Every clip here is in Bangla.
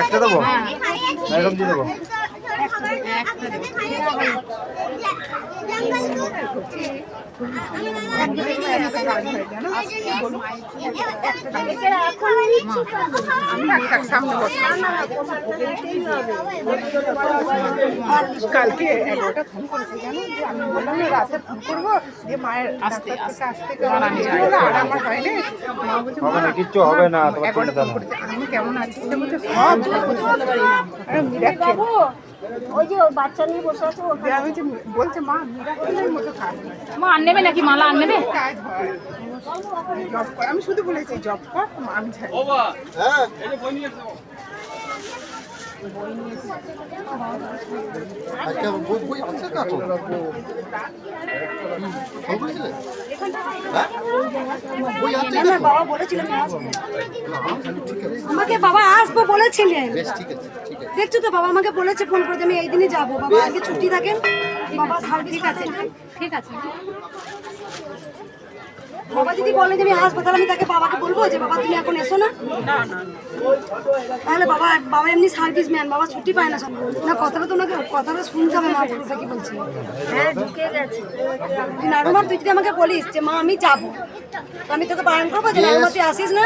একটা দেবো? এরকম দিয়ে দেবো। কালকে এগারোটা ফোন করেছে জানো? যে আমি বললাম রাতে ফোন করব যে মায়ের আসতে আসতে। আসতে আর আমার হয়নি। মা বলছে হবে না মা কিচ্ছু হবে না আমি কেমন আছি? সব মিরাক্কেল ওই যে বাচ্চা নিয়ে বসে আছে যে বলছে মা মতো কাজ মা আর নেবে নাকি? মালা আর নেবে জব কর আমি শুধু বলেছি জব কর আমি ছাড়ি আচ্ছা বই বই আছে না তো ফোন করেছিলে হ্যাঁ? বই আছে বাবা বলেছিলেন আমাকে বাবা আসব বলেছিলেন। বেশ ঠিক আছে। দেখছ তো বাবা আমাকে বলেছে ফোন করে আমি এই দিনই যাব। বাবা আজকে ছুটি থাকেন বাবা সার্ভিস আছে ঠিক আছে। বাবা যদি বলে যে আমি আসব তাহলে আমি তাকে বাবাকে বলব যে বাবা তুমি এখন এসো না। তাহলে বাবা বাবা এমনি সার্ভিস ম্যান বাবা ছুটি পায় না সব। না কথাটা তো ওনাকে কথাটা শুনতে হবে মা পুরোটা কি বলছে? হ্যাঁ নারুমা তুই যদি আমাকে বলিস যে মা আমি যাব। আমি তোকে বারণ করব যে নারুমা তুই আসিস না।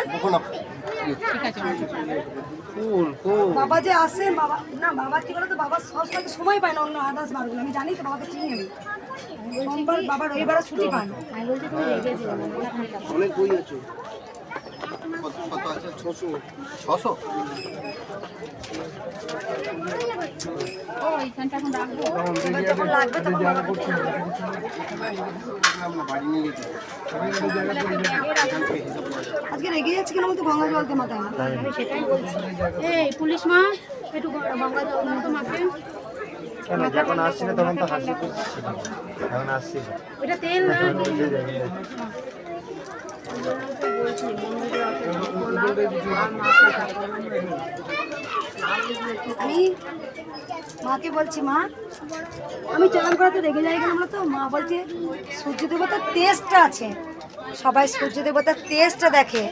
কখন আপ- ফুল ফুল বাবা যে আসে বাবা না বাবা কি বলতো বাবা সবসময় সময় পায় না অন্য আদার্স বারগুলো আমি জানি তো বাবাকে চিনি আমি। সোমবার বাবা রবিবার ছুটি পান অনেক বই আছে। কত আছে ছশো? ছশো আজকে রেগে যাচ্ছে কেন বলতো? গঙ্গা জলতে মাথায় না এই পুলিশ মা একটু গঙ্গা জল দাও তো কেন যখন আসছি না তখন তো হাসি খুশি ছিল। এখন আসছি। না। ওটা তেল না আমি মাকে বলছি, মা, আমি চালান করাতে রেগে যাই কেন বলতো? মা বলছে সূর্য দেবতার তেজটা আছে। সবাই সূর্য দেবতার তেজটা দেখে।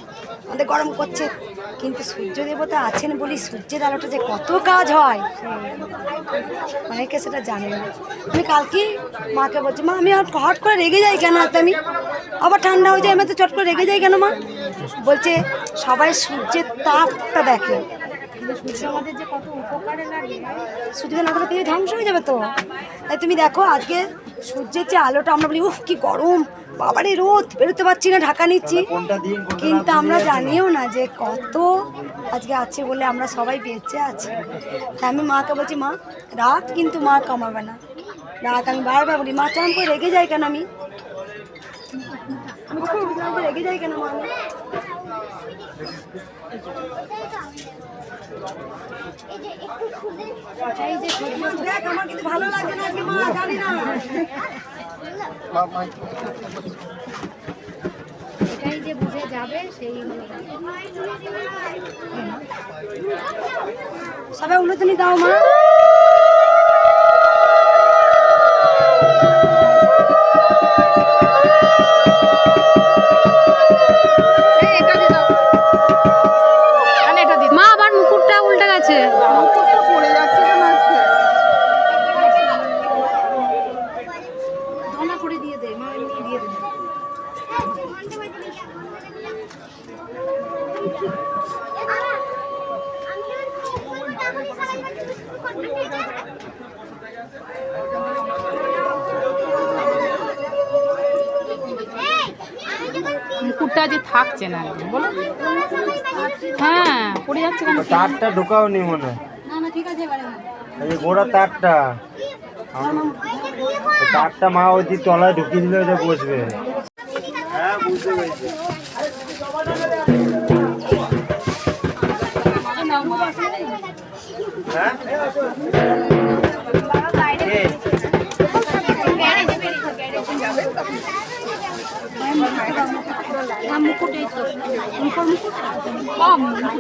আমাদের গরম করছে। কিন্তু সূর্য দেবতা আছেন বলি সূর্যের আলোটা যে কত কাজ হয়। অনেকে সেটা জানে না। আমি কালকে মাকে বলছি, মা, আমি হট করে রেগে যাই কেন আর আমি? আবার ঠান্ডা হয়ে যায়, আমি তো চট করে রেগে যাই কেন মা? বলছে, সবাই সূর্যের তাপটা দেখে। সূর্যের না থাকলে ধ্বংস হয়ে যাবে তো। তাই তুমি দেখো, আজকে সূর্যের যে আলোটা আমরা বলি, উফ, কি গরম! বাবারে রোদ বেরোতে পারছি না ঢাকা নিচ্ছি কিন্তু আমরা জানিও না যে কত আজকে আছে বলে আমরা সবাই বেঁচে আছি তাই আমি মাকে বলছি মা রাত কিন্তু মা কামাবে না রাত আমি বারবার বলি মা চান করে রেগে যাই কেন আমি রেগে যাই কেন মা আমার কিন্তু ভালো লাগে না আজকে মা জানি না এটাই যে বুঝে যাবে সেই সবাই উলুতনি দাও মা। মুকুটটা যে থাকছে না বলো। হ্যাঁ পড়ে যাচ্ছে কেন? তারটা ঢোকাও নি মনে না না ঠিক আছে এবারে এই গোড়া তারটা। তারটা মা ওই তলায় ঢুকিয়ে দিলে বসবে। হ্যাঁ বুঝতে পেরেছি। হ্যাঁ? মুকুট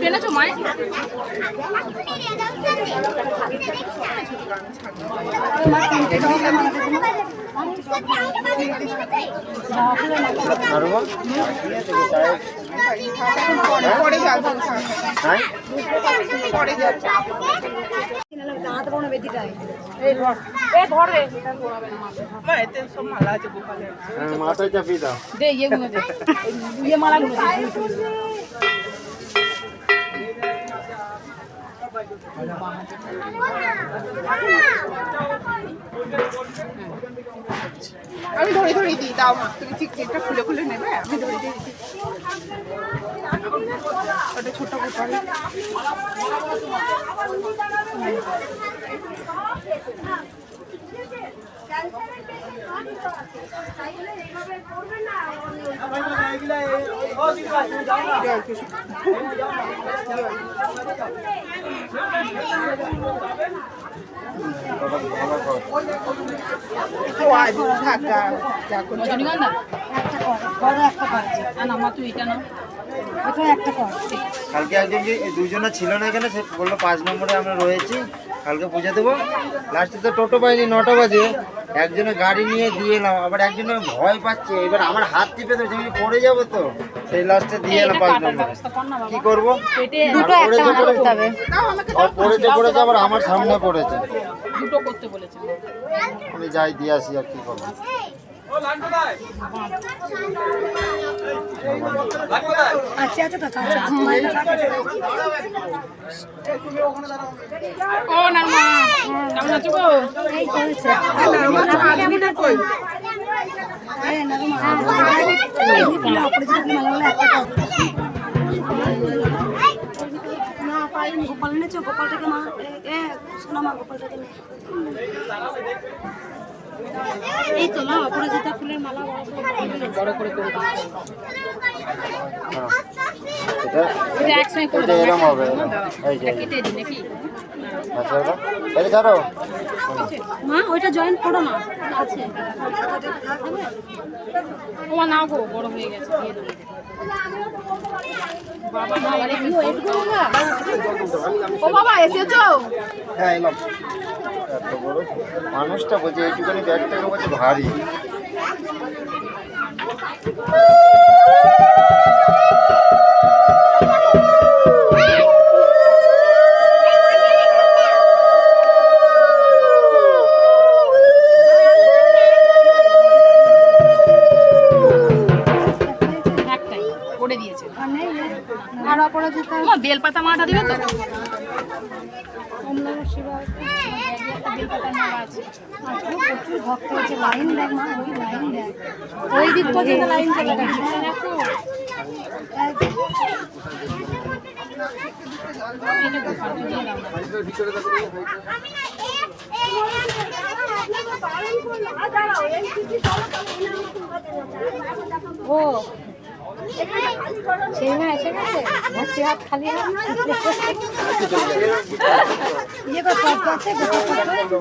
এনেছো মায়ের না? আরও বল পরে যাব হ্যাঁ পরে যাব দাঁড়াতে পারো না বেদিটায় এ ধর হ্যাঁ, মাথায় চাপিয়ে দাও। দে ইয়েগুলো দে। ইয়ে মালাগুলো দে। আমি ধরে ধরে দিই দাও মা। তুমি ঠিক চেকটা খুলে খুলে নেবে আমি ধরে দিয়ে দিই। ওটা ছোট করছে রজনীগন্ধা একটা কর একটা কর না না আমার তুই এটা না। এটা একটা কর। কালকে একজন যে দুজনে ছিল না এখানে সে বলল পাঁচ নম্বরে আমরা রয়েছি কালকে পৌঁছে দেবো। লাস্টে তো টোটো পাইনি নটা বাজে। একজনে গাড়ি নিয়ে দিয়ে এলাম আবার একজনে ভয় পাচ্ছে। এবার আমার হাত টিপে ধরেছে আমি পড়ে যাব তো? সেই লাস্টে দিয়ে এলাম পাঁচ নম্বরে। কি করব? করতে হবে পড়েছে পড়েছে আবার আমার সামনে পড়েছে। দুটো করতে বলেছে। আমি যাই দিয়ে আসি আর কি করব। আছে আছে তো আছে ও না কেমন আছো গো এই করেছে আমি না কই এই না গো মা এই ফুলে অপরিচিত মালা মালা একটা না পাইনি গোপাল গোপালটাকে মা এ- শোনা মা গোপালটাকে নে এই তো মা অপরাজিতা ফুলের মালা বড় করে করে আচ্ছা মা ওইটা জয়েন করো না আছে। ও গো বড় হয়ে গেছে বাবা মা ও বাবা এসেছ? হ্যাঁ এত বড়? মানুষটা বলছে এইটুখানি ব্যাগটাকে বলছে ভারী। বেলপাতা মাটা দিবে তো ওই লাইন দিক পর্যন্ত চলে গেছে। ও খালি ইয়ে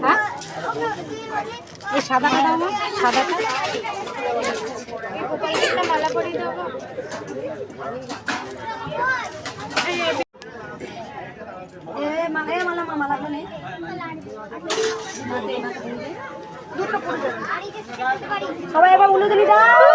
হ্যাঁ? এই সাদা কাটা আমার সাদা কাটা। মালা মালা সবাই এবার দাও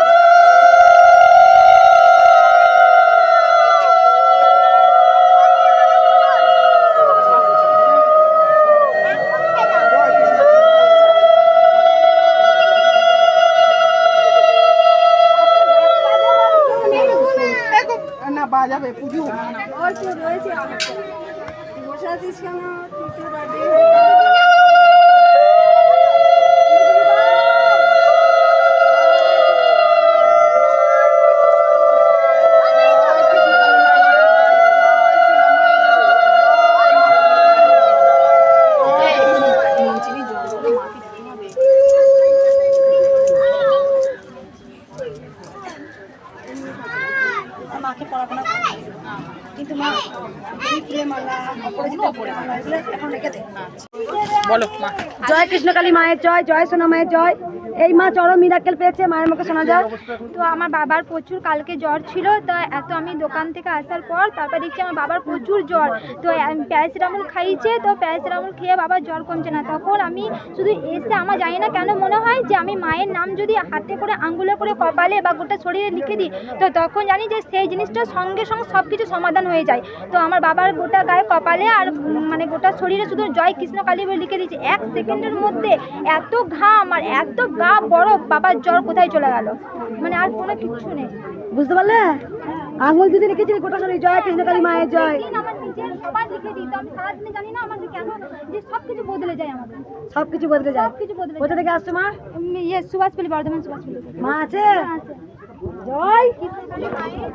মাকে পড়াশোনা কিন্তু মা এই ফুলে মালা অপরাজিতা ফুলের মালা এখন রেখে দে। বলো মা। জয় কৃষ্ণকালী মায়ের জয় জয় সোনা মায়ের জয়। এই মা চরম মিরাক্কেল পেয়েছে, মায়ের মুখে শোনা যায়। তো আমার বাবার প্রচুর কালকে জ্বর ছিল, তো এত আমি দোকান থেকে আসার পর তারপর দেখছি আমার বাবার প্রচুর জ্বর। তো প্যারাসিটামল খাইয়েছে তো প্যারাসিটামল খেয়ে বাবার জ্বর কমছে না। তখন আমি শুধু এসে আমার জানি না কেন মনে হয় যে আমি মায়ের নাম যদি হাতে করে আঙ্গুলে করে কপালে বা গোটা শরীরে লিখে দিই, তো তখন জানি যে সেই জিনিসটা সঙ্গে সঙ্গে সব কিছু সমাধান হয়ে যায়। তো আমার বাবার গোটা গায়ে কপালে আর মানে গোটা শরীরে শুধু জয় কৃষ্ণ কালী বলে লিখে দিয়েছে। এক সেকেন্ডের মধ্যে এত ঘাম আর এত গা বরফ বাবার জ্বর কোথায় চলে গেল? মানে আর কোনো কিচ্ছু নেই। বুঝতে পারলে? আঙুল যদি লিখেছি গোটা শরীর জয় কৃষ্ণকালী মায়ের জয়। আমার নিজের সবার লিখে দিই তো আমি সারাদিনে জানি না আমার কেন যে সব কিছু বদলে যায় আমাদের। সব কিছু বদলে যায়। সব কিছু বদলে কোথা থেকে আসছো মা? ইয়ে সুভাষপল্লি বর্ধমান সুভাষপল্লি। মা আছে? আছে। জয়। কৃষ্ণকালী মায়ের